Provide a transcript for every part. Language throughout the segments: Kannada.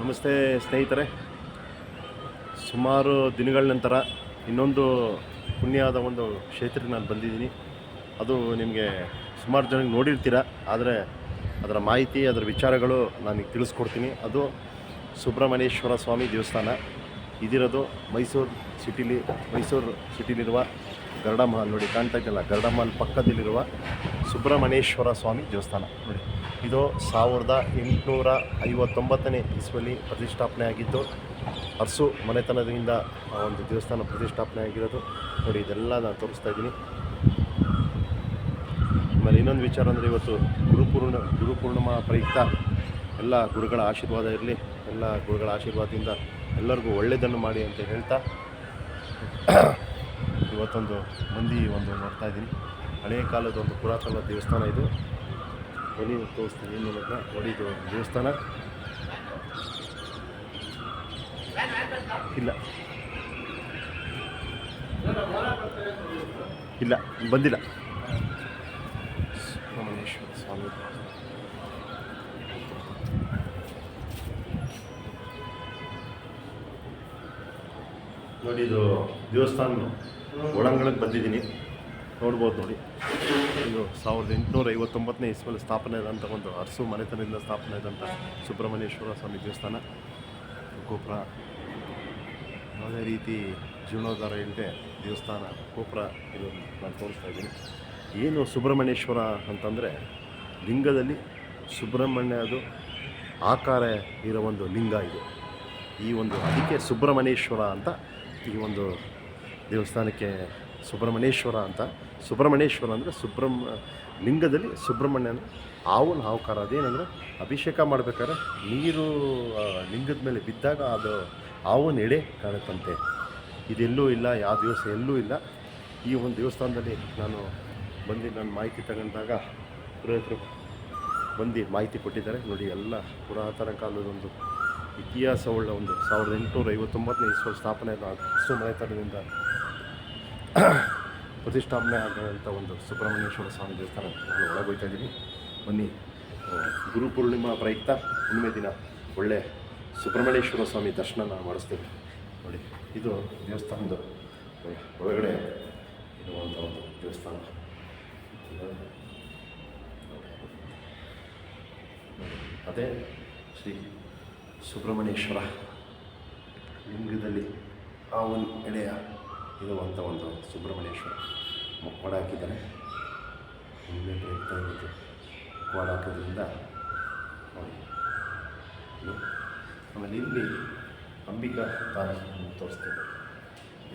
ನಮಸ್ತೆ ಸ್ನೇಹಿತರೆ. ಸುಮಾರು ದಿನಗಳ ನಂತರ ಇನ್ನೊಂದು ಪುಣ್ಯದ ಒಂದು ಕ್ಷೇತ್ರಕ್ಕೆ ನಾನು ಬಂದಿದ್ದೀನಿ. ಅದು ನಿಮಗೆ ಸುಮಾರು ಜನಕ್ಕೆ ನೋಡಿರ್ತೀರ, ಆದರೆ ಅದರ ಮಾಹಿತಿ, ಅದರ ವಿಚಾರಗಳು ನನಗೆ ತಿಳಿಸ್ಕೊಡ್ತೀನಿ. ಅದು ಸುಬ್ರಹ್ಮಣ್ಯೇಶ್ವರ ಸ್ವಾಮಿ ದೇವಸ್ಥಾನ. ಇದಿರೋದು ಮೈಸೂರು ಸಿಟಿಲಿ, ಮೈಸೂರು ಸಿಟಿಲಿರುವ ಗರಡ ಮಹಲ್ ನೋಡಿ, ಕಾಣ್ತಾ ಇದ್ದಲ್ಲ ಗರುಡ ಮಹಲ್ ಪಕ್ಕದಲ್ಲಿರುವ ಸುಬ್ರಹ್ಮಣ್ಯೇಶ್ವರ ಸ್ವಾಮಿ ದೇವಸ್ಥಾನ ನೋಡಿ. ಇದು ಸಾವಿರದ ಎಂಟುನೂರ ಐವತ್ತೊಂಬತ್ತನೇ ಇಸ್ವಲ್ಲಿ ಪ್ರತಿಷ್ಠಾಪನೆ ಆಗಿದ್ದು ಅರಸು ಮನೆತನದಿಂದ ಆ ಒಂದು ದೇವಸ್ಥಾನ ಪ್ರತಿಷ್ಠಾಪನೆ ಆಗಿರೋದು ನೋಡಿ, ಇದೆಲ್ಲ ನಾನು ತೋರಿಸ್ತಾ ಇದ್ದೀನಿ. ಆಮೇಲೆ ಇನ್ನೊಂದು ವಿಚಾರ ಅಂದರೆ ಇವತ್ತು ಗುರುಪೂರ್ಣ ಗುರುಪೂರ್ಣಿಮಾ ಪ್ರಯುಕ್ತ ಎಲ್ಲ ಗುರುಗಳ ಆಶೀರ್ವಾದ ಇರಲಿ. ಎಲ್ಲ ಗುರುಗಳ ಆಶೀರ್ವಾದದಿಂದ ಎಲ್ಲರಿಗೂ ಒಳ್ಳೆಯದನ್ನು ಮಾಡಿ ಅಂತ ಹೇಳ್ತಾ ಇವತ್ತೊಂದು ಮಂದಿ ಒಂದು ನೋಡ್ತಾ ಇದ್ದೀನಿ. ಹಳೆಯ ಕಾಲದ ಒಂದು ಪುರಾತನ ದೇವಸ್ಥಾನ ಇದು. ಬನ್ನಿ ತೋರಿಸ್ತೀನಿ ಮೂಲಕ ಇದು ದೇವಸ್ಥಾನ. ಇಲ್ಲ. ಇಲ್ಲ, ಬಂದಿಲ್ಲ. ಸುಬ್ರಹ್ಮಣ್ಯೇಶ್ವರ ಸ್ವಾಮಿ. ನೋಡಿ ಇದು ದೇವಸ್ಥಾನ ಒಳಾಂಗಣಕ್ಕೆ ಬಂದಿದ್ದೀನಿ. ನೋಡ್ಬೋದು ನೋಡಿ. ಇದು ಸಾವಿರದ ಎಂಟುನೂರ ಐವತ್ತೊಂಬತ್ತನೇ ಇಸ್ವಲ್ಲಿ ಸ್ಥಾಪನೆ ಆದಂಥ ಒಂದು ಅರಸು ಮನೆತನದಿಂದ ಸ್ಥಾಪನೆ ಆದಂಥ ಸುಬ್ರಹ್ಮಣ್ಯೇಶ್ವರ ಸ್ವಾಮಿ ದೇವಸ್ಥಾನ. ಗೋಪುರ. ಯಾವುದೇ ರೀತಿ ಜೀರ್ಣೋದ್ಧಾರ ಇಲ್ಲದೆ ದೇವಸ್ಥಾನ, ಗೋಪುರ ಇದು ನಾನು ತೋರಿಸ್ತಾ ಇದ್ದೀನಿ. ಏನು ಸುಬ್ರಹ್ಮಣ್ಯೇಶ್ವರ ಅಂತಂದರೆ ಲಿಂಗದಲ್ಲಿ ಸುಬ್ರಹ್ಮಣ್ಯ ಅದು ಆಕಾರ ಇರೋ ಒಂದು ಲಿಂಗ ಇದು. ಈ ಒಂದು ಅದಕ್ಕೆ ಸುಬ್ರಹ್ಮಣ್ಯೇಶ್ವರ ಅಂತ ಈ ಒಂದು ದೇವಸ್ಥಾನಕ್ಕೆ ಸುಬ್ರಹ್ಮಣ್ಯೇಶ್ವರ ಅಂತ. ಸುಬ್ರಹ್ಮಣ್ಯೇಶ್ವರ ಅಂದರೆ ಸುಬ್ರಹ್ಮ, ಲಿಂಗದಲ್ಲಿ ಸುಬ್ರಹ್ಮಣ್ಯನ ಹಾವನ ಹಾವುಕಾರ. ಅದೇನೆಂದರೆ ಅಭಿಷೇಕ ಮಾಡಬೇಕಾದ್ರೆ ನೀರು ಲಿಂಗದ ಮೇಲೆ ಬಿದ್ದಾಗ ಅದು ಹಾವು ಎಡೆ ಕಾಣುತ್ತಂತೆ. ಇದೆಲ್ಲೂ ಇಲ್ಲ, ಯಾವ ದಿವಸ ಎಲ್ಲೂ ಇಲ್ಲ. ಈ ಒಂದು ದೇವಸ್ಥಾನದಲ್ಲಿ ನಾನು ಬಂದು ನಾನು ಮಾಹಿತಿ ತಗೊಂಡಾಗ ಪುರೋಹಿತರು ಬಂದು ಮಾಹಿತಿ ಕೊಟ್ಟಿದ್ದಾರೆ. ನೋಡಿ, ಎಲ್ಲ ಪುರಾತನ ಕಾಲದ ಒಂದು ಇತಿಹಾಸವುಳ್ಳ ಒಂದು ಸಾವಿರದ ಎಂಟುನೂರ ಐವತ್ತೊಂಬತ್ತನೇ ಇಸ್ವ ಸ್ಥಾಪನೆ ಅರಸು ಮನೆತನದಿಂದ ಪ್ರತಿಷ್ಠಾಪನೆ ಆಗಿರುವಂಥ ಒಂದು ಸುಬ್ರಹ್ಮಣ್ಯೇಶ್ವರ ಸ್ವಾಮಿ ದೇವಸ್ಥಾನ ನಾನು ಒಳಗೆ ಇದ್ದೀನಿ. ಬನ್ನಿ ಗುರು ಪೂರ್ಣಿಮಾ ಪ್ರಯುಕ್ತ ಹುಣ್ಣಿಮೆ ದಿನ ಒಳ್ಳೆ ಸುಬ್ರಹ್ಮಣ್ಯೇಶ್ವರ ಸ್ವಾಮಿ ದರ್ಶನ ಮಾಡಿಸ್ತೇವೆ ನೋಡಿ, ಇದು ದೇವಸ್ಥಾನದ ಒಳಗಡೆ ಇರುವಂಥ ಒಂದು ದೇವಸ್ಥಾನ. ಅದೇ ಶ್ರೀ ಸುಬ್ರಹ್ಮಣ್ಯೇಶ್ವರ ಲಿಂಗದಲ್ಲಿ ಆ ಒಂದು ಎಳೆಯ ಇರುವಂಥ ಒಂದು ಸುಬ್ರಹ್ಮಣ್ಯೇಶ್ವರ ಮುಖವಾಡ ಹಾಕಿದ್ದಾರೆ. ಪ್ರಯುಕ್ತ ಇರುತ್ತೆ ಮುಖವಾಡ ಹಾಕೋದ್ರಿಂದ ನೋಡಿ. ಇದು ಆಮೇಲೆ ಇಲ್ಲಿ ಅಂಬಿಕಾ ತಾಯಿಯನ್ನು ತೋರಿಸ್ತೇವೆ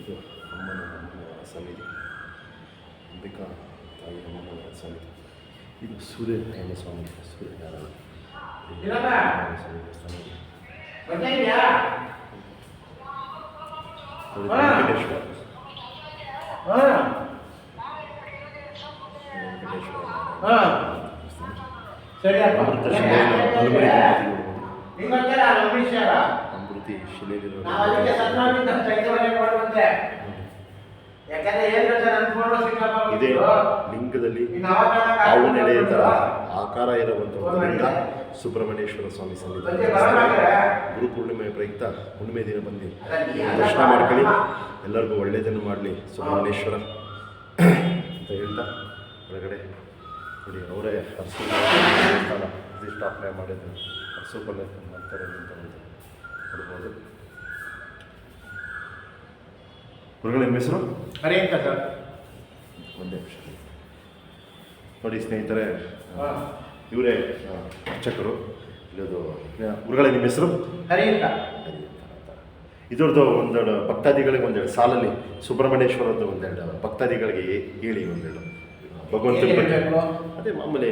ಇದು ಅಮ್ಮನ ಸಮಿತಿ ಅಂಬಿಕಾ ತಾಯಿ ಅಮ್ಮನ ಸಮಿತಿ ಇದು ಸೂರ್ಯನಾರಾಯಣ ಸ್ವಾಮಿ. ಸೂರ್ಯನಾರಾಯಣ ಸ್ವಾಮಿ. ದೇವಸ್ಥಾನ ಇದೆ. ನೋಡಿ, ವೆಂಕಟೇಶ್ವರ ಸರಿಯಪ್ಪ ಸರಿ ಅಮೃತ ಶಿಲೆಯಲ್ಲಿ ಹಲವಾರು ರೀತಿ ನೋಡ್ಬೋದು. ಅಮೃತಿ ಶಿಲೆಯಲ್ಲಿರೋ ಇದೇ ಲಿಂಗದಲ್ಲಿ ಹಾವು ನೆಲೆಯ ಥರ ಆಕಾರ ಇರುವಂಥ ಒಂದು ಲಿಂಗ ಸುಬ್ರಹ್ಮಣ್ಯೇಶ್ವರ ಸ್ವಾಮಿ ಸನ್ನಿಧಾನ ಗುರು ಪೂರ್ಣಿಮೆ ಪ್ರಯುಕ್ತ ಹುಣ್ಣಿಮೆ ದಿನ ಬಂದು ದರ್ಶನ ಮಾಡ್ಕೊಳ್ಳಿ ಎಲ್ಲರಿಗೂ ಒಳ್ಳೆಯದನ್ನು ಮಾಡಲಿ ಸುಬ್ರಹ್ಮಣ್ಯೇಶ್ವರ ಅಂತ ಹೇಳ್ತಾ ಹೊರಗಡೆ ನೋಡಿ ಅವರೇ ಹರಸು ಪ್ರತಿಷ್ಠಾಪನೆ ಮಾಡಿದ್ರು ಹರಸು ಪಲ್ಲೆ ಮಾಡ್ತಾರೆ ಅಂತ ಒಂದು ನೋಡ್ಬೋದು ಗುರುಗಳ ನಿಮ್ಮ ಹೆಸರು? ಸರ್. ಒಂದೇ ನಿಮಿಷ. ನೋಡಿ ಸ್ನೇಹಿತರೆ ಇವರೇ ಅರ್ಚಕರು. ಇಲ್ಲದು ಗುರುಗಳ ನಿಮ್ಮ ಹೆಸರು? ಹರಿ ಅಂತ. ಇದ್ರದ್ದು ಒಂದೆರಡು ಭಕ್ತಾದಿಗಳಿಗೆ ಒಂದೆರಡು ಸಾಲಲ್ಲಿ ಸುಬ್ರಹ್ಮಣ್ಯೇಶ್ವರದ್ದು ಒಂದೆರಡು ಭಕ್ತಾದಿಗಳಿಗೆ ಹೇಳಿ ಒಂದೆರಡು. ಭಗವಂತನ ಬಗ್ಗೆ? ಅದೇ ಮಾಮೂಲಿ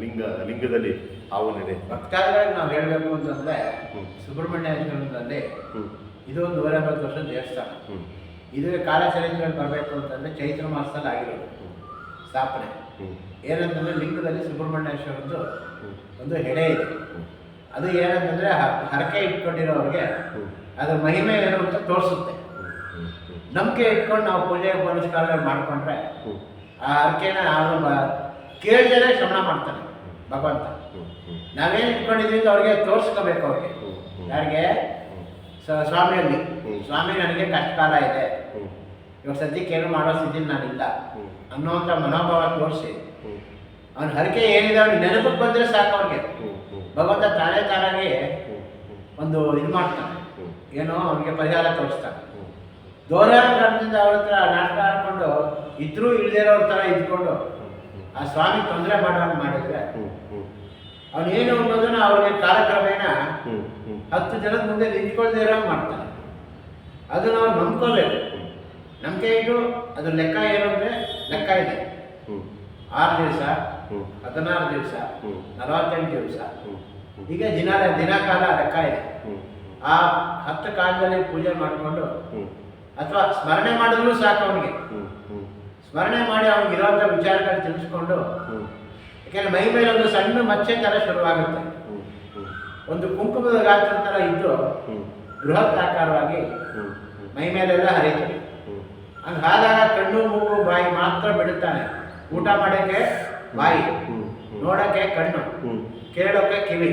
ಲಿಂಗ ಲಿಂಗದಲ್ಲಿ ಹಾವು ನಡೆ ಭಕ್ತಾದಿಗಳಿಗೆ ನಾವು ಹೇಳಬೇಕು ಅಂತಂದ್ರೆ ಇದು ಒಂದು ನೂರ ಎಂಬತ್ತು ವರ್ಷದ ದೇವಸ್ಥಾನ. ಹ್ಞೂ ಇದು ಕಾಲಚರಿತ್ರೆಯಲ್ಲಿ ಬರಬೇಕು ಅಂತಂದ್ರೆ ಚೈತ್ರ ಮಾಸದಲ್ಲಿ ಆಗಿರೋದು. ಸ್ಥಾಪನೆ. ಏನಂತಂದರೆ ಲಿಂಗದಲ್ಲಿ ಸುಬ್ರಹ್ಮಣ್ಯೇಶ್ವರದ್ದು ಒಂದು ಹೆಡೆ ಇದೆ. ಅದು ಏನಂತಂದರೆ ಹರಕೆ ಇಟ್ಕೊಂಡಿರೋರಿಗೆ ಅದರ ಮಹಿಮೆ ಏನು ಅಂತ ತೋರಿಸುತ್ತೆ. ನಂಬಿಕೆ ಇಟ್ಕೊಂಡು ನಾವು ಪೂಜೆ ಪುನಸ್ಕಾರಗಳು ಮಾಡಿಕೊಂಡ್ರೆ ಆ ಹರಕೆನ ಅವನು ಕೇಳಿದರೆ ಶ್ರಮಣ ಮಾಡ್ತಾನೆ ಭಗವಂತ. ನಾವೇನು ಇಟ್ಕೊಂಡಿದ್ದೀವಿ ಅಂತ ಅವ್ರಿಗೆ ತೋರಿಸ್ಕೋಬೇಕು ಅವ್ರಿಗೆ. ಯಾರಿಗೆ? ಸ್ವಾಮಿಯಲ್ಲಿ. ಸ್ವಾಮಿ ನನಗೆ ಕಷ್ಟಕಾಲ ಇದೆ. ಇವಾಗ ಸದ್ಯಕ್ಕೆ ಏನು ಮಾಡೋ ಸ್ಥಿತಿಲಿ ನಾನಿಲ್ಲ. ಅನ್ನೋಂಥ ಮನೋಭಾವ ತೋರಿಸಿ. ಅವ್ನ ಹರಕೆ ಏನಿದೆ ಅವ್ನಿಗೆ ನೆನಪಿಗೆ ಬಂದರೆ ಸಾಕು. ಹ್ಮ್. ಭಗವಂತ ತಾನೇ ತಾನಾಗಿ. ಒಂದು ಇದು ಮಾಡ್ತಾನೆ. ಏನೋ ಅವನಿಗೆ ಪರಿಹಾರ ತೋರಿಸ್ತಾನೆ. ಹ್ಮ್. ಕಾರಣದಿಂದ ಅವ್ರ ಹತ್ರ ನಾಟಕ ಆಡ್ಕೊಂಡು ಇದ್ರೂ ಇಳ್ದಿರೋರ ಥರ ಇದ್ಕೊಂಡು ಆ ಸ್ವಾಮಿ ತೊಂದರೆ ಮಾಡೋಂಗೆ ಮಾಡಿದ್ರೆ ಅವ್ನು ಏನು ಅವನೇನು ಅನ್ನೋದನ್ನ ಅವ್ರಿಗೆ ಕಾಲಕ್ರಮೇಣ. ಹತ್ತು ಜನದ ಮುಂದೆ ನಿಂತ್ಕೊಳ್ದೇ ಇರೋ ಮಾಡ್ತಾನೆ. ಅದನ್ನ ಅವ್ರು ನಂಬ್ಕೋಬೇಕು ನಂಬಿಕೆ ಇದು ಅದ್ರ ಲೆಕ್ಕ ಏನು ಅಂದರೆ ಲೆಕ್ಕ ಇದೆ. ಆರು ದಿವಸ. ಹದಿನಾರು ದಿವಸ. ನಲವತ್ತೆಂಟು ದಿವಸ ಈಗ ದಿನ ದಿನಕಾಲ ಲೆಕ್ಕ ಇದೆ. ಆ ಹತ್ತು ಕಾಲದಲ್ಲಿ ಪೂಜೆ ಮಾಡಿಕೊಂಡು. ಅಥವಾ ಸ್ಮರಣೆ ಮಾಡಿದ್ರು ಸಾಕು ಅವನಿಗೆ. ಸ್ಮರಣೆ ಮಾಡಿ ಅವನಿಗೆ ಇರೋಂಥ ವಿಚಾರಗಳು ತಿಳಿಸ್ಕೊಂಡು. ಯಾಕೆಂದ್ರೆ ಮೈ ಮೇಲೆ ಒಂದು ಸಣ್ಣ ಮಚ್ಚೆ ಥರ ಶುರುವಾಗುತ್ತೆ. ಒಂದು ಕುಂಕುಮದ ಗಾತ್ರ ಥರ ಇದ್ದು. ಬೃಹತ್ ಆಕಾರವಾಗಿ. ಮೈ ಮೇಲೆಲ್ಲ ಹರಿಯುತ್ತೆ ಹ್ಮ್. ಹಂಗೆ ಆದಾಗ ಕಣ್ಣು ಮೂಗು ಬಾಯಿ ಮಾತ್ರ ಬಿಡುತ್ತಾನೆ ಊಟ ಮಾಡೋಕ್ಕೆ ಬಾಯಿ. ನೋಡೋಕ್ಕೆ ಕಣ್ಣು. ಕೇಳೋಕ್ಕೆ ಕಿವಿ.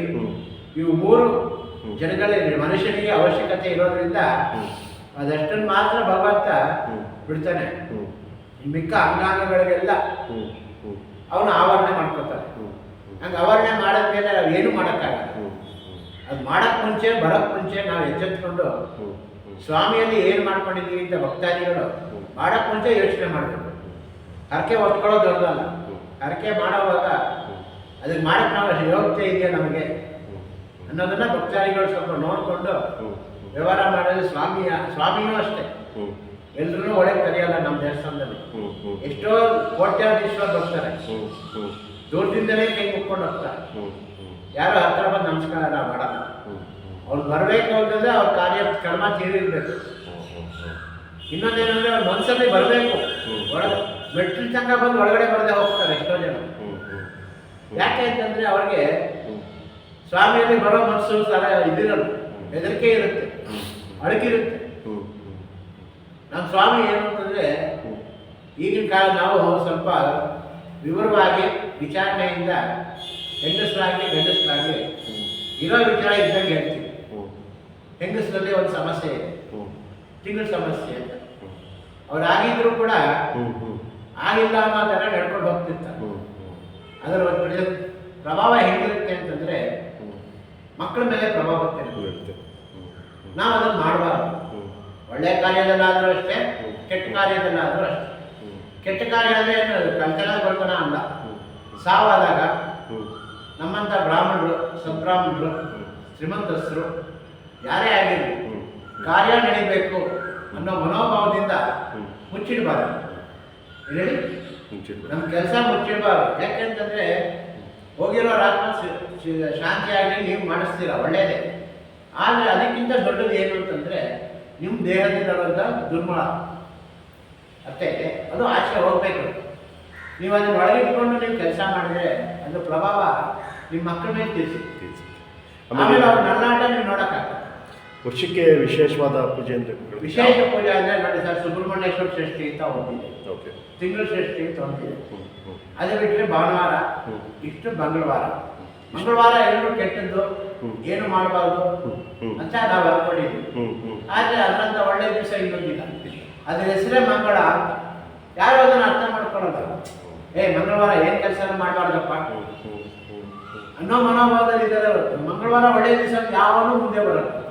ಇವು ಮೂರು ಜನಗಳಲ್ಲಿ ಮನುಷ್ಯನಿಗೆ ಅವಶ್ಯಕತೆ ಇರೋದ್ರಿಂದ. ಅದಷ್ಟನ್ನು ಮಾತ್ರ ಭಗವಂತ. ಬಿಡ್ತಾನೆ ಮಿಕ್ಕ ಅಂಗಾಂಗಗಳಿಗೆಲ್ಲ. ಅವನು ಆವರಣೆ ಮಾಡ್ಕೊತಾನೆ. ಹಂಗೆ ಆವರಣೆ ಮಾಡಿದ್ಮೇಲೆ ನಾವು ಏನು ಮಾಡೋಕ್ಕಾಗಲ್ಲ. ಅದು ಮಾಡಕ್ ಮುಂಚೆ ಬರೋಕ್ಕೆ ಮುಂಚೆ ನಾವು ಎಚ್ಚೆತ್ಕೊಂಡು. ಸ್ವಾಮಿಯಲ್ಲಿ ಏನು ಮಾಡ್ಕೊಂಡಿದ್ದೀವಿ ಅಂತ ಭಕ್ತಾದಿಗಳು ಮಾಡಕ್ ಮುಂಚೆ ಯೋಚನೆ ಮಾಡಬೇಕು ಹರಕೆ ಹೊತ್ಕೊಳ್ಳೋದು ದೊಡ್ಡದಲ್ಲ ಹರಕೆ ಮಾಡೋವಾಗ ಅದಕ್ಕೆ ಮಾಡಕ್ಕೆ ನಾವು ಯೋಗ್ಯತೆ ಇದೆಯಾ ನಮಗೆ ಅನ್ನೋದನ್ನ ಭಕ್ತಾದಿಗಳು ಸ್ವಲ್ಪ ನೋಡಿಕೊಂಡು. ವ್ಯವಹಾರ ಮಾಡೋದು ಸ್ವಾಮಿಯ, ಸ್ವಾಮಿನೂ ಅಷ್ಟೇ ಎಲ್ಲರೂ ಒಳಗೆ ಕರೆಯಲ್ಲ ನಮ್ಮ ದೇವಸ್ಥಾನದಲ್ಲಿ. ಎಷ್ಟೋ ಕೋಟ್ಯಾಧೀಶ್ವರ ಬರ್ತಾರೆ. ದೂರದಿಂದಲೇ ಕೈ ಮುಕ್ಕೊಂಡು ಹೋಗ್ತಾರೆ. ಯಾರು ಹತ್ರ ಬಂದು ನಮಸ್ಕಾರ ಮಾಡಲ್ಲ. ಅವ್ರು ಬರಬೇಕು ಅಂತಂದ್ರೆ ಅವ್ರ ಕಾರ್ಯ, ಕರ್ಮ ತೀರಿರ್ಬೇಕು. ಇನ್ನೊಂದೇನಂದ್ರೆ ಅವ್ರ ಮನಸ್ಸಲ್ಲಿ ಬರಬೇಕು ಮೆಟ್ಲು ತನಕ ಬಂದು ಒಳಗಡೆ ಬರದೆ ಹೋಗ್ತಾರೆ ಎಷ್ಟೋ ಜನ. ಯಾಕೆ ಅಂತಂದ್ರೆ ಅವ್ರಿಗೆ. ಸ್ವಾಮಿಯಲ್ಲಿ ಬರೋ ಮನಸ್ಸು ಸರ ಇದಿರಲ್ಲ ಹೆದರಿಕೆ ಇರುತ್ತೆ ಅಡಕಿರುತ್ತೆ. ನಮ್ಮ ಸ್ವಾಮಿ ಏನು ಅಂತಂದ್ರೆ. ಈಗಿನ ಕಾಲ ನಾವು ಸ್ವಲ್ಪ ವಿವರವಾಗಿ ವಿಚಾರಣೆಯಿಂದ ಹೆಂಗಸರಾಗಲಿ ಗಂಡಸರಾಗಲಿ ಹ್ಮ್. ಇರೋ ವಿಚಾರ ಇದ್ದಂಗೆ ಹೇಳ್ತೀವಿ. ಹೆಂಗಸರಲ್ಲಿ ಒಂದು ಸಮಸ್ಯೆ ಇದೆ. ತಿಂಗಳ ಸಮಸ್ಯೆ ಅಂತ. ಅವ್ರು ಆಗಿದ್ರು ಕೂಡ. ಆಗಿಲ್ಲ ಅನ್ನೋ ಥರ ನಡ್ಕೊಂಡು ಹೋಗ್ತಿರ್ತ ಅದರ ಒಂದು ಪ್ರಭಾವ ಹೇಗಿರುತ್ತೆ ಅಂತಂದ್ರೆ ಮಕ್ಕಳ ಮೇಲೆ ಪ್ರಭಾವ ಬೀರುತ್ತೆ. ನಾವು ಅದನ್ನು ಮಾಡಬಾರ್ದು. ಒಳ್ಳೆ ಕಾರ್ಯದಲ್ಲಾದರೂ ಅಷ್ಟೇ ಕೆಟ್ಟ ಕಾರ್ಯದಲ್ಲಾದರೂ ಅಷ್ಟೇ. ಕೆಟ್ಟ ಕಾರ್ಯ ಅಂದರೆ ಏನು ಕಳ್ತನ ಬರ್ತನ ಅಲ್ಲ. ಸಾವಾದಾಗ ಹ್ಮ್. ನಮ್ಮಂಥ ಬ್ರಾಹ್ಮಣರು ಸದ್ಬ್ರಾಹ್ಮಣರು ಶ್ರೀಮಂತಸ್ಥರು ಯಾರೇ ಆಗಿರಲಿ ಕಾರ್ಯ ನಡಿಬೇಕು. ಅನ್ನೋ ಮನೋಭಾವದಿಂದ. ಮುಚ್ಚಿಡಬಾರ್ದು. ಹೇಳಿ. ನಮ್ಮ ಕೆಲಸ ಮುಚ್ಚಿಡಬಾರ್ದು. ಯಾಕೆಂತಂದ್ರೆ ಹೋಗಿರೋ ಆತ್ಮ ಶಾಂತಿಯಾಗಿ ನೀವು ಮಾಡಿಸ್ತೀರ ಒಳ್ಳೇದೇ. ಆದರೆ ಅದಕ್ಕಿಂತ ದೊಡ್ಡದು ಏನು ಅಂತಂದ್ರೆ ನಿಮ್ಮ ದೇಹದಲ್ಲಿರುವಂಥ ದುರ್ಮಳ ಅತ್ತೆ ಅದು ಆಚೆ ಹೋಗ್ಬೇಕು. ನೀವು ಅದನ್ನು ಒಳಗಿಟ್ಕೊಂಡು ನೀವು ಕೆಲಸ ಮಾಡಿದ್ರೆ ಅದು ಪ್ರಭಾವ ನಿಮ್ಮ ಮಕ್ಕಳ ಮೇಲೆ ತಿಳಿಸಿ. ಆಮೇಲೆ ಆಮೇಲೆ ಅವ್ರ ನಲ್ಲಾಟ ನೀವು ನೋಡೋಕ್ಕಾಗಲ್ಲ. ವರ್ಷಕ್ಕೆ ವಿಶೇಷವಾದ ಪೂಜೆ ಅಂದರೆ ವಿಶೇಷ ಪೂಜೆ ಅಂದರೆ ನೋಡಿ ಸರ್ ಸುಬ್ರಹ್ಮಣ್ಯೇಶ್ವರ ಷಷ್ಠಿ ಅಂತ ಒಂದಿದೆ. ಓಕೆ. ತಿಂಗಳ ಷಷ್ಠಿ ಅಂತ ಒಂದಿದೆ. ಅದೇ ಬಿಟ್ಟರೆ ಭಾನುವಾರ. ಇಷ್ಟು ಮಂಗಳವಾರ. ಮಂಗಳವಾರ ಎಲ್ಲರೂ ಕೆಟ್ಟದ್ದು ಏನು ಮಾಡಬಾರ್ದು. ಅಂತ ನಾವು. ಹ್ಮ್. ಆದರೆ ಅದರಂತ ಒಳ್ಳೆ ದಿವಸ ಇನ್ನೊಂದಿಲ್ಲ. ಅದ್ರ ಹೆಸರೇ ಮಂಗಳ ಯಾರು ಅದನ್ನು ಅರ್ಥ ಮಾಡ್ಕೊಳ್ಳೋದು? ಏ ಮಂಗಳವಾರ ಏನು ಕೆಲಸ ಮಾಡಬಾರ್ದಪ್ಪ. ಅನ್ನೋ ಮನೋಭಾವದಲ್ಲಿ ಇದ್ದಾರೆ ಮಂಗಳವಾರ ಒಳ್ಳೆ ದಿವಸ ಯಾವನೂ ಮುಂದೆ ಬರಲ್ಲ.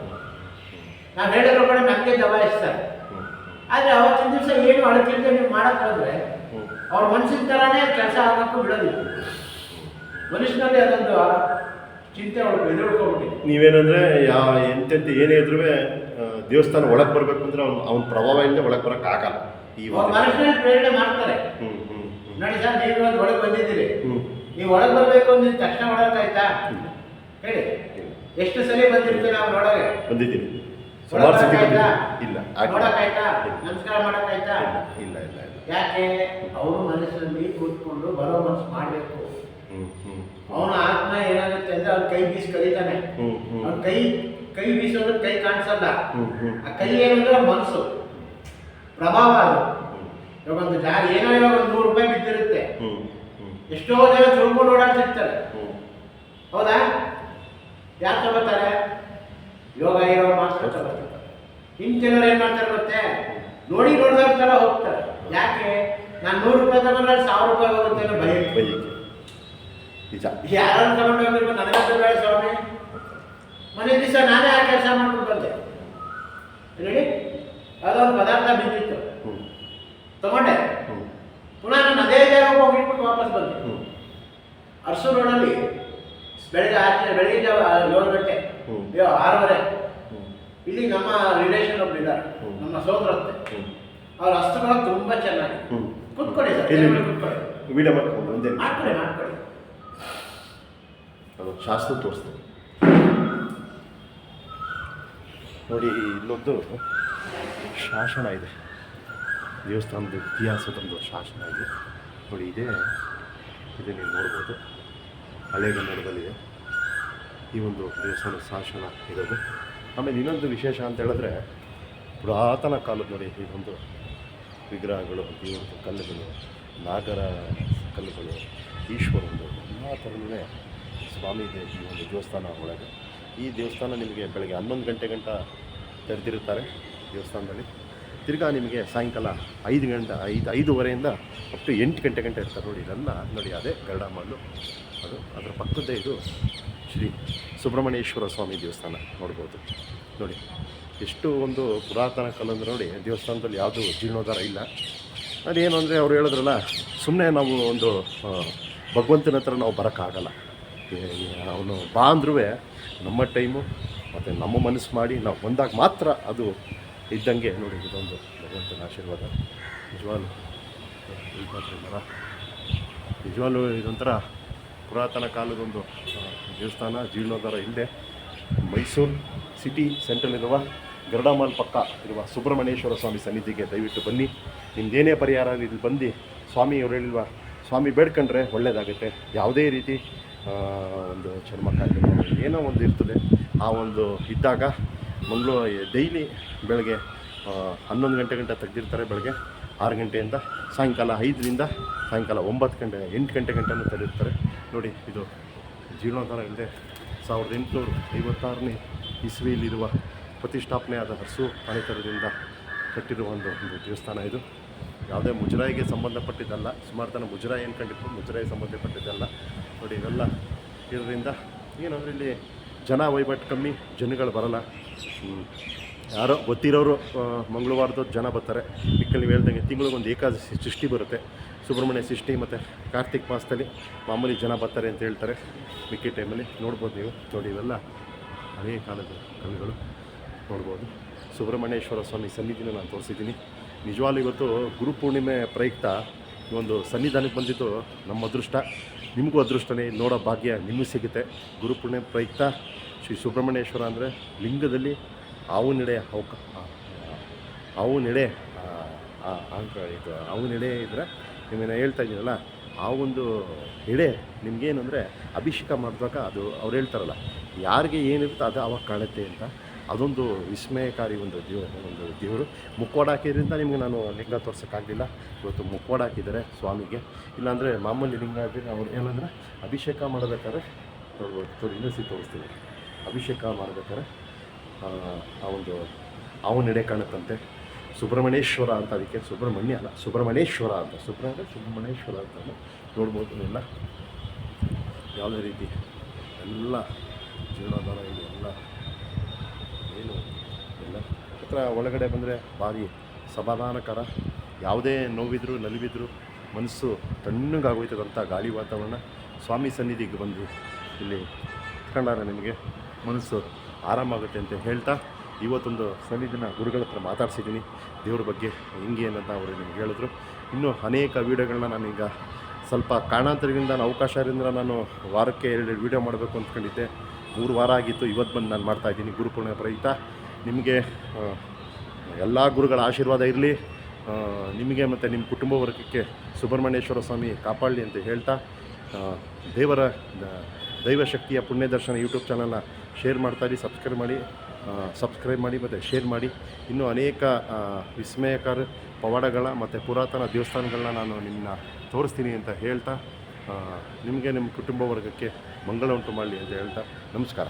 ನಾವು ಹೇಳಿದ್ರು ಕೂಡ ನಮಗೆ ದಬಾಯಿಸ್ತಾರೆ ಆದರೆ ಅವತ್ತಿನ ದಿವಸ ಏನು ಅಳಕಿಲ್ಲದೆ ನೀವು ಮಾಡಕ್ಕೆ ಹೋದ್ರೆ. ಅವ್ರ ಮನಸ್ಸಿನ ಥರನೇ ಕೆಲಸ ಆಗೋಕ್ಕೂ ಬಿಡೋದಿಲ್ಲ. ಮನುಷ್ಯನಲ್ಲಿ ಅದೊಂದು ಚಿಂತೆ ಒಳಗೆ ಎದುರ್ಕೊಂಡ್ಬಿಟ್ಟಿದೆ ನೀವೇನಂದ್ರೆ ಯಾವ ಎಂತೆಂತ ಏನೇ ಇದ್ರೂ ದೇವಸ್ಥಾನ ಒಳಗೆ ಬರಬೇಕು ಅಂದ್ರೆ ಅವ್ನು ಅವ್ನ ಪ್ರಭಾವ ಇಲ್ಲದೆ ಒಳಗೆ ಬರಕ್ ಆಗಲ್ಲ ಈ ಮನುಷ್ಯನ ಪ್ರೇರಣೆ ಮಾಡ್ತಾರೆ. ನೋಡಿ ಸರ್ ನೀವು ಇವಾಗ ಒಳಗೆ ಬಂದಿದ್ದೀರಿ. ನೀವು ಒಳಗೆ ಬರಬೇಕು ಅಂದಿದ್ದ ತಕ್ಷಣ ಒಳಗಾಯ್ತಾ. ಹೇಳಿ. ಎಷ್ಟು ಸಲ ಬಂದಿರ್ತೀವಿ ನಾವು ಒಳಗೆ? ಬಂದಿದ್ದೀನಿ. ಸುಮಾರು ಸತಿ ಇಲ್ಲ. ನೋಡಕ್ಕಾಯ್ತಾ? ನಮಸ್ಕಾರ ಮಾಡೋಕ್ಕಾಯ್ತಾ? ಇಲ್ಲ ಇಲ್ಲ ಇಲ್ಲ ಯಾಕೆ? ಅವರು ಮನಸ್ಸಲ್ಲಿ ಕೂತ್ಕೊಂಡು ಬರೋ ಮನಸ್ಸು ಮಾಡಬೇಕು. ಅವನ ಆತ್ಮ ಏನಾಗುತ್ತೆ ಅಂದ್ರೆ ಅವ್ನ ಕೈ ಬೀಸಿ ಕಲಿತಾನೆ ಅವ್ನ ಕೈ ಕೈ ಬೀಸೋದ್ರೆ ಕೈ ಕಾಣಿಸಲ್ಲ. ಆ ಕೈ ಏನಂದ್ರೆ ಮನಸ್ಸು. ಪ್ರಭಾವ ಅದು. ಇವಾಗ ಒಂದು ಜಾಗ ಏನೋ ಇವಾಗ ಒಂದು ನೂರು ರೂಪಾಯಿ ಬಿದ್ದಿರುತ್ತೆ. ಎಷ್ಟೋ ಜನ ತುಳ್ಕೊಂಡು ಓಡಾಡ್ತಿರ್ತಾರೆ. ಹೌದಾ? ಯಾರು ತಗೋತಾರೆ? ಯೋಗ ಇರೋ ಮಾತ್ರ ಚಲೋ ಇನ್ನು ಕೆಲವ್ರು ಏನು ಮಾಡ್ತಾರೆ ಗೊತ್ತೆ? ನೋಡಿ ನೋಡಿದವ್ರ ಥರ ಹೋಗ್ತಾರೆ. ಯಾಕೆ? ನಾನು ನೂರು ರೂಪಾಯಿ ತಗೊಂಡ್ರೆ ಸಾವಿರ ರೂಪಾಯಿ ಹೋಗುತ್ತೆ ಅನ್ನೋ ಭಯ. ಬೈಯಿಕೆ ನಿಜ. ಯಾರು ತಗೊಂಡು ಹೋಗಿರ್ಬೋದು ನನಗೆ ಬೇಡ ಸ್ವಾಮಿ. ಮನೆ ದಿವಸ ನಾನೇ ಆ ಕೆಲಸ ಮಾಡ್ಕೊಂಡು ಬಂದೆ. ರೆಡಿ ಅದೊಂದು ಪದಾರ್ಥ ಬಿದ್ದಿತ್ತು. ತಗೊಂಡೆ. ಪುನಃ ನಾನು ಅದೇ ಜಾಗ ಹೋಗಿ ಇಟ್ಬಿಟ್ಟು ವಾಪಸ್ ಬಂದೆ. ಅರಸು ರೋಡಲ್ಲಿ ಬೆಳಗ್ಗೆ ಆರು ಬೆಳಗ್ಗೆ ಜಾವ ಏಳು ಗಂಟೆ. ಅಯ್ಯೋ ಆರೂವರೆ. ಇಲ್ಲಿ ನಮ್ಮ ರಿಲೇಷನ್ ಒಬ್ರು ಇದ್ದಾರೆ. ನಮ್ಮ ಸೋದರತ್ತೆ. ಅವ್ರ ಅಸ್ತ್ರಗಳು ತುಂಬಾ ಚೆನ್ನಾಗಿ ಕುತ್ಕೊಳ್ಳಿ ಸರ್ ಕುತ್ಕೊಳ್ಳಿ. ವಿಡಿಯೋ ಮಾಡ್ಕೊಂಡು ಒಂದೇ ಮಾಡ್ಕೊಳ್ಳಿ ಮಾಡ್ಕೊಳ್ಳಿ. ಅದು ಶಾಸ್ತ್ರ ತೋರಿಸ್ತೀನಿ. ನೋಡಿ ಇಲ್ಲೊಂದು ಶಾಸನ ಇದೆ. ದೇವಸ್ಥಾನದ ಇತಿಹಾಸದೊಂದು ಶಾಸನ ಇದೆ. ನೋಡಿ ಇದೇ. ಇದೆ ನೀವು ನೋಡ್ಬೋದು. ಹಳೆಗನ್ನಡದಲ್ಲಿದೆ ಈ ಒಂದು ದೇವಸ್ಥಾನದ ಶಾಸನ ಇರೋದು. ಆಮೇಲೆ ಇನ್ನೊಂದು ವಿಶೇಷ ಅಂತ ಹೇಳಿದ್ರೆ, ಪುರಾತನ ಕಾಲದ ನೋಡಿ ಈ ಒಂದು ವಿಗ್ರಹಗಳು ದೇವರದ ಕಲ್ಲುಗಳು, ನಾಗರ ಕಲ್ಲುಗಳು ಈಶ್ವರಂದು ಎಲ್ಲ ಥರನೇ ಸ್ವಾಮಿ ಇದೆ ಈ ಒಂದು ದೇವಸ್ಥಾನ ಒಳಗೆ. ಈ ದೇವಸ್ಥಾನ ನಿಮಗೆ ಬೆಳಗ್ಗೆ ಹನ್ನೊಂದು ಗಂಟೆ ಗಂಟ ತೆರೆದಿರುತ್ತಾರೆ ದೇವಸ್ಥಾನದಲ್ಲಿ. ತಿರ್ಗಾ ನಿಮಗೆ ಸಾಯಂಕಾಲ ಐದು ಗಂಟೆ, ಐದು, ಐದೂವರೆಯಿಂದ ಅಪ್ ಟು ಎಂಟು ಗಂಟೆ ಗಂಟೆ ಇರ್ತಾರೆ ನೋಡಿ. ಇದೆಲ್ಲ ನೋಡಿ, ಅದೇ ಗರಡ ಅದು ಅದರ ಪಕ್ಕದ್ದೇ ಇದು ಶ್ರೀ ಸುಬ್ರಹ್ಮಣ್ಯೇಶ್ವರ ಸ್ವಾಮಿ ದೇವಸ್ಥಾನ ನೋಡ್ಬೋದು. ನೋಡಿ, ಎಷ್ಟು ಒಂದು ಪುರಾತನ ಕಾಲಂದ್ರೆ ನೋಡಿ ದೇವಸ್ಥಾನದಲ್ಲಿ ಯಾವುದೂ ಜೀರ್ಣೋದ್ಧಾರ ಇಲ್ಲ. ಅದೇನು ಅಂದರೆ ಅವ್ರು ಹೇಳಿದ್ರಲ್ಲ ಸುಮ್ಮನೆ ನಾವು ಒಂದು ಭಗವಂತನ ಹತ್ರ ನಾವು ಬರೋಕ್ಕಾಗಲ್ಲ. ಅವನು ಬಾ ಅಂದ್ರೂ ನಮ್ಮ ಟೈಮು ಮತ್ತು ನಮ್ಮ ಮನಸ್ಸು ಮಾಡಿ ನಾವು ಬಂದಾಗ ಮಾತ್ರ ಅದು ಇದ್ದಂಗೆ ನೋಡಿ ಇದೊಂದು ಭಗವಂತನ ಆಶೀರ್ವಾದ. ನಿಜವಾಗ್ಲೂ ಮರ ನಿಜವಾಗ್ಲೂ ಇದೊಂಥರ ಪುರಾತನ ಕಾಲದೊಂದು ದೇವಸ್ಥಾನ, ಜೀರ್ಣೋದ್ಧಾರ ಹಿಂದೆ ಮೈಸೂರು ಸಿಟಿ ಸೆಂಟ್ರಲ್ಲಿರುವ ಗರುಡಮಾಲ್ ಪಕ್ಕ ಇರುವ ಸುಬ್ರಹ್ಮಣ್ಯೇಶ್ವರ ಸ್ವಾಮಿ ಸನ್ನಿಧಿಗೆ ದಯವಿಟ್ಟು ಬನ್ನಿ. ನಿಮ್ದೇನೇ ಪರಿಹಾರ ಇಲ್ಲಿ ಬಂದು ಸ್ವಾಮಿ ಅವ್ರು ಹೇಳಿಲ್ವಾ, ಸ್ವಾಮಿ ಬೇಡ್ಕೊಂಡ್ರೆ ಒಳ್ಳೆಯದಾಗುತ್ತೆ ಯಾವುದೇ ರೀತಿ ಒಂದು ಚರ್ಮ ಏನೋ ಒಂದು ಇರ್ತದೆ. ಆ ಒಂದು ಇದ್ದಾಗ ಮಂಗಳೂ ಡೈಲಿ ಬೆಳಗ್ಗೆ ಹನ್ನೊಂದು ಗಂಟೆ ಗಂಟೆ ತೆಗೆದಿರ್ತಾರೆ ಬೆಳಗ್ಗೆ ಆರು ಗಂಟೆಯಿಂದ ಸಾಯಂಕಾಲ ಐದರಿಂದ ಸಾಯಂಕಾಲ ಒಂಬತ್ತು ಗಂಟೆ, ಎಂಟು ಗಂಟೆ ಗಂಟೆನೂ ತೆರೆದಿರ್ತಾರೆ ನೋಡಿ, ಇದು ಜೀರ್ಣೋದ್ಧಾರ ಇಲ್ಲದೆ ಸಾವಿರದ ಎಂಟುನೂರ ಐವತ್ತಾರನೇ ಇಸ್ವಿಯಲ್ಲಿರುವ ಪ್ರತಿಷ್ಠಾಪನೆ ಆದ ಹಸು ಕಾಣಿತರದಿಂದ ಕಟ್ಟಿರುವ ಒಂದು ಒಂದು ದೇವಸ್ಥಾನ ಇದು. ಯಾವುದೇ ಮುಜರಾಯಿಗೆ ಸಂಬಂಧಪಟ್ಟಿದ್ದಲ್ಲ, ಸುಮಾರು ತನ ಮುಜರಾಯಿ ಅನ್ಕೊಂಡಿತ್ತು ಮುಜರಾಯಿ ಸಂಬಂಧಪಟ್ಟಿದ್ದಲ್ಲ. ನೋಡಿ, ಇವೆಲ್ಲ ಇರೋದ್ರಿಂದ ಏನಂದ್ರೆ ಇಲ್ಲಿ ಜನ ವಹಿವಾಟು ಕಮ್ಮಿ, ಜನಗಳು ಬರಲ್ಲ. ಯಾರೋ ಗೊತ್ತಿರೋರು ಮಂಗಳವಾರದ ಜನ ಬರ್ತಾರೆ. ಮಿಕ್ಕಲ್ಲಿ ನೀವು ಹೇಳ್ದಂಗೆ ತಿಂಗಳಿಗೊಂದು ಏಕಾದಶಿ ಸೃಷ್ಟಿ ಬರುತ್ತೆ. ಸುಬ್ರಹ್ಮಣ್ಯ ಸೃಷ್ಟಿ ಮತ್ತು ಕಾರ್ತಿಕ್ ಮಾಸದಲ್ಲಿ ಮಾಮೂಲಿ ಜನ ಬರ್ತಾರೆ ಅಂತ ಹೇಳ್ತಾರೆ. ಮಿಕ್ಕಿ ಟೈಮಲ್ಲಿ ನೋಡ್ಬೋದು ನೀವು. ನೋಡಿ ಇವೆಲ್ಲ ಹಳೆಯ ಕಾಲದ ಕಲ್ಲುಗಳು ನೋಡ್ಬೋದು. ಸುಬ್ರಹ್ಮಣ್ಯೇಶ್ವರ ಸ್ವಾಮಿ ಸನ್ನಿಧಿನ ನಾನು ತೋರಿಸಿದ್ದೀನಿ. ನಿಜವಾಗ್ಲೂ ಇವತ್ತು ಗುರುಪೂರ್ಣಿಮೆ ಪ್ರಯುಕ್ತ ಈ ಒಂದು ಸನ್ನಿಧಾನಕ್ಕೆ ಬಂದಿದ್ದು ನಮ್ಮ ಅದೃಷ್ಟ. ನಿಮಗೂ ಅದೃಷ್ಟನೇ. ನೋಡೋ ಭಾಗ್ಯ ನಿಮಗೂ ಸಿಗುತ್ತೆ. ಗುರುಪೂರ್ಣಿಮೆ ಪ್ರಯುಕ್ತ ಶ್ರೀ ಸುಬ್ರಹ್ಮಣ್ಯೇಶ್ವರ ಅಂದರೆ ಲಿಂಗದಲ್ಲಿ ಆವು ನಡೆ ಅವಕ ಅವನಿಡೆ ಇದು, ಅವನಿಡೆ ಇದ್ದರೆ ನಿಮ್ಮನ್ನ ಹೇಳ್ತಾ ಇದ್ದೀರಲ್ಲ ಆ ಒಂದು ಎಡೆ ನಿಮ್ಗೇನು ಅಂದರೆ ಅಭಿಷೇಕ ಮಾಡಿದಾಗ ಅದು ಅವ್ರು ಹೇಳ್ತಾರಲ್ಲ, ಯಾರಿಗೆ ಏನಿರುತ್ತೋ ಅದು ಅವಾಗ ಕಾಣುತ್ತೆ ಅಂತ. ಅದೊಂದು ವಿಸ್ಮಯಕಾರಿ ಒಂದು ದೇವರು ಒಂದು ದೇವರು. ಮುಕ್ಕೋಡ ಹಾಕಿದ್ರಿಂದ ನಿಮಗೆ ನಾನು ಲಿಂಗ ತೋರ್ಸೋಕ್ಕಾಗಲಿಲ್ಲ. ಇವತ್ತು ಮುಕ್ಕೋಡ ಹಾಕಿದ್ದಾರೆ ಸ್ವಾಮಿಗೆ. ಇಲ್ಲಾಂದರೆ ಮಾಮೂಲಿ ಲಿಂಗ ಆದರೆ ಅವ್ರು ಏನಂದರೆ ಅಭಿಷೇಕ ಮಾಡಬೇಕಾದ್ರೆ ತೋರಿ ಇನ್ನೊಂದು ತೋರಿಸ್ತೀನಿ. ಅಭಿಷೇಕ ಮಾಡಬೇಕಾದ್ರೆ ಆ, ಒಂದು ಒಂದು ಅವನೆಡೆ ಕಾಣುತ್ತಂತೆ. ಸುಬ್ರಹ್ಮಣ್ಯೇಶ್ವರ ಅಂತ ಅದಕ್ಕೆ ಸುಬ್ರಹ್ಮಣ್ಯ ಅಲ್ಲ ಸುಬ್ರಹ್ಮಣ್ಯೇಶ್ವರ ಅಂತ. ಸುಬ್ರಹ್ಮಣ್ಯ ಸುಬ್ರಹ್ಮಣ್ಯೇಶ್ವರ ಅಂತ ನೋಡ್ಬೋದು ಎಲ್ಲ. ಯಾವುದೇ ರೀತಿ ಎಲ್ಲ ಜೀರ್ಣೋದ್ಧಾರ ಇದೆ ಎಲ್ಲ ಏನು ಎಲ್ಲ ಹತ್ರ ಒಳಗಡೆ ಬಂದರೆ ಭಾರಿ ಸಮಾಧಾನಕರ ಯಾವುದೇ ನೋವಿದ್ರು ನಲಿವಿದ್ರು ಮನಸ್ಸು ತಣ್ಣಗಾಗೋಯ್ತದಂಥ ಗಾಳಿ ವಾತಾವರಣ. ಸ್ವಾಮಿ ಸನ್ನಿಧಿಗೆ ಬಂದು ಇಲ್ಲಿ ಕಂಡಾರೆ ನಿಮಗೆ ಮನಸ್ಸು ಆರಾಮಾಗುತ್ತೆ ಅಂತ ಹೇಳ್ತಾ ಇವತ್ತೊಂದು ಸನ್ನಿಧಿನ ಗುರುಗಳ ಹತ್ರ ಮಾತಾಡ್ಸಿದ್ದೀನಿ. ದೇವ್ರ ಬಗ್ಗೆ ಹೆಂಗೆ ಏನಂತ ಅವರು ನಿಮ್ಗೆ ಹೇಳಿದ್ರು. ಇನ್ನೂ ಅನೇಕ ವೀಡಿಯೋಗಳನ್ನ ನಾನೀಗ ಸ್ವಲ್ಪ ಕಾರಣಾಂತರದಿಂದ ಅವಕಾಶ ಇರೋದ್ರಿಂದ ನಾನು ವಾರಕ್ಕೆ ಎರಡು ವೀಡಿಯೋ ಮಾಡಬೇಕು ಅಂದ್ಕೊಂಡಿದ್ದೆ. ಮೂರು ವಾರ ಆಗಿತ್ತು. ಇವತ್ತು ಬಂದು ನಾನು ಮಾಡ್ತಾಯಿದ್ದೀನಿ ಗುರುಪೂರ್ಣಿಮೆ ಪ್ರಯುಕ್ತ. ನಿಮಗೆ ಎಲ್ಲ ಗುರುಗಳ ಆಶೀರ್ವಾದ ಇರಲಿ. ನಿಮಗೆ ಮತ್ತು ನಿಮ್ಮ ಕುಟುಂಬ ವರ್ಗಕ್ಕೆ ಸುಬ್ರಹ್ಮಣ್ಯೇಶ್ವರ ಸ್ವಾಮಿ ಕಾಪಾಡಲಿ ಅಂತ ಹೇಳ್ತಾ ದೇವರ ದೈವಶಕ್ತಿಯ ಪುಣ್ಯ ದರ್ಶನ ಯೂಟ್ಯೂಬ್ ಚಾನಲ್ನ ಶೇರ್ ಮಾಡ್ತಾಯಿರಿ ಸಬ್ಸ್ಕ್ರೈಬ್ ಮಾಡಿ ಸಬ್ಸ್ಕ್ರೈಬ್ ಮಾಡಿ ಮತ್ತು ಶೇರ್ ಮಾಡಿ. ಇನ್ನೂ ಅನೇಕ ವಿಸ್ಮಯಕರ ಪವಾಡಗಳ ಮತ್ತು ಪುರಾತನ ದೇವಸ್ಥಾನಗಳನ್ನ ನಾನು ನಿಮ್ಮನ್ನ ತೋರಿಸ್ತೀನಿ ಅಂತ ಹೇಳ್ತಾ ನಿಮಗೆ, ನಿಮ್ಮ ಕುಟುಂಬ ವರ್ಗಕ್ಕೆ ಮಂಗಳ ಉಂಟು ಮಾಡಲಿ ಅಂತ ಹೇಳ್ತಾ, ನಮಸ್ಕಾರ.